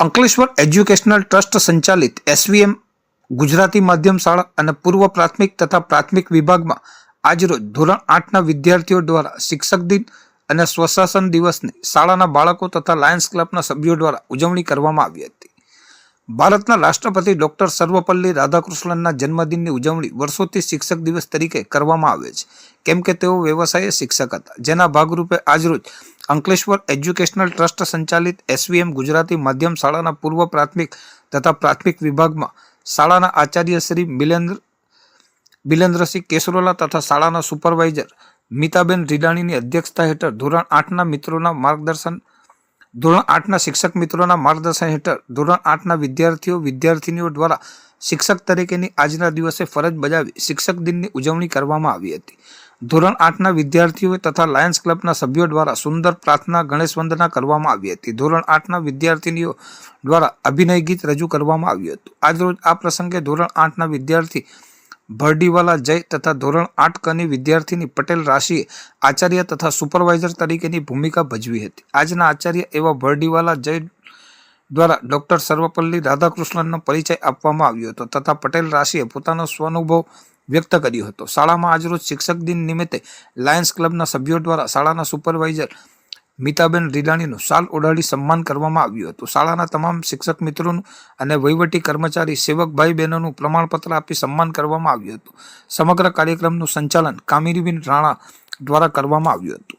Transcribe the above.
Ankleshwar educational trust સંચાલિત SVM Gujarati માધ્યમ શાળા અને પૂર્વ પ્રાથમિક તથા પ્રાથમિક વિભાગમાં આજરોજ ધોરણ આઠના વિદ્યાર્થીઓ દ્વારા શિક્ષક દિન અને સ્વશાસન દિવસની શાળાના બાળકો તથા લાયન્સ ક્લબના સભ્યો દ્વારા ઉજવણી કરવામાં આવી હતી. ભારતના રાષ્ટ્રપતિ ડૉક્ટર સર્વપલ્લી રાધાકૃષ્ણનના જન્મદિનની ઉજવણી વર્ષોથી શિક્ષક દિવસ તરીકે કરવામાં આવે છે. કેમ કે તેઓ વ્યવસાયે શિક્ષક હતા. જેના ભાગરૂપે આજરોજ અંકલેશ્વર એજ્યુકેશનલ ટ્રસ્ટ સંચાલિત એસવીએમ ગુજરાતી માધ્યમ શાળાના પૂર્વ પ્રાથમિક તથા પ્રાથમિક વિભાગમાં શાળાના આચાર્ય શ્રી મિલેન્દ્ર, બિલેન્દ્રસિંહ કેસરોલા તથા શાળાના સુપરવાઇઝર મિતાબેન રીડાણીની અધ્યક્ષતા હેઠળ ધોરણ આઠના મિત્રોના માર્ગદર્શન ધોરણ આઠના શિક્ષક મિત્રોના માર્ગદર્શન હેઠળ ધોરણ આઠના વિદ્યાર્થીઓ વિદ્યાર્થિનીઓ દ્વારા શિક્ષક તરીકેની આજના દિવસે ફરજ બજાવી શિક્ષક દિનની ઉજવણી કરવામાં આવી હતી. ધોરણ આઠના વિદ્યાર્થીઓ તથા લાયન્સ ક્લબના સભ્યો દ્વારા સુંદર પ્રાર્થના, ગણેશ વંદના કરવામાં આવી હતી. ધોરણ આઠના વિદ્યાર્થિનીઓ દ્વારા અભિનય ગીત રજૂ કરવામાં આવ્યું હતું. આજરોજ આ પ્રસંગે ધોરણ આઠના વિદ્યાર્થી ભરડીવાલા જય તથા ધોરણ આઠ કની વિદ્યાર્થીની પટેલ રાશિએ આચાર્ય તથા સુપરવાઇઝર તરીકેની ભૂમિકા ભજવી હતી. આજના આચાર્ય એવા ભરડીવાલા જય દ્વારા ડૉક્ટર સર્વપલ્લી રાધાકૃષ્ણનનો પરિચય આપવામાં આવ્યો હતો તથા પટેલ રાશિએ પોતાનો સ્વનુભવ વ્યક્ત કર્યો હતો. શાળામાં આજરોજ શિક્ષક દિન નિમિત્તે લાયન્સ ક્લબના સભ્યો દ્વારા શાળાના સુપરવાઇઝર મીતાબેન રીડાણીનું શાલ ઓઢાડી સન્માન કરવામાં આવ્યું હતું. શાળાના તમામ શિક્ષક મિત્રોનું અને વહીવટી કર્મચારી સેવક ભાઈ બહેનોનું પ્રમાણપત્ર આપી સન્માન કરવામાં આવ્યું હતું. સમગ્ર કાર્યક્રમનું સંચાલન કામિરીબેન રાણા દ્વારા કરવામાં આવ્યું હતું.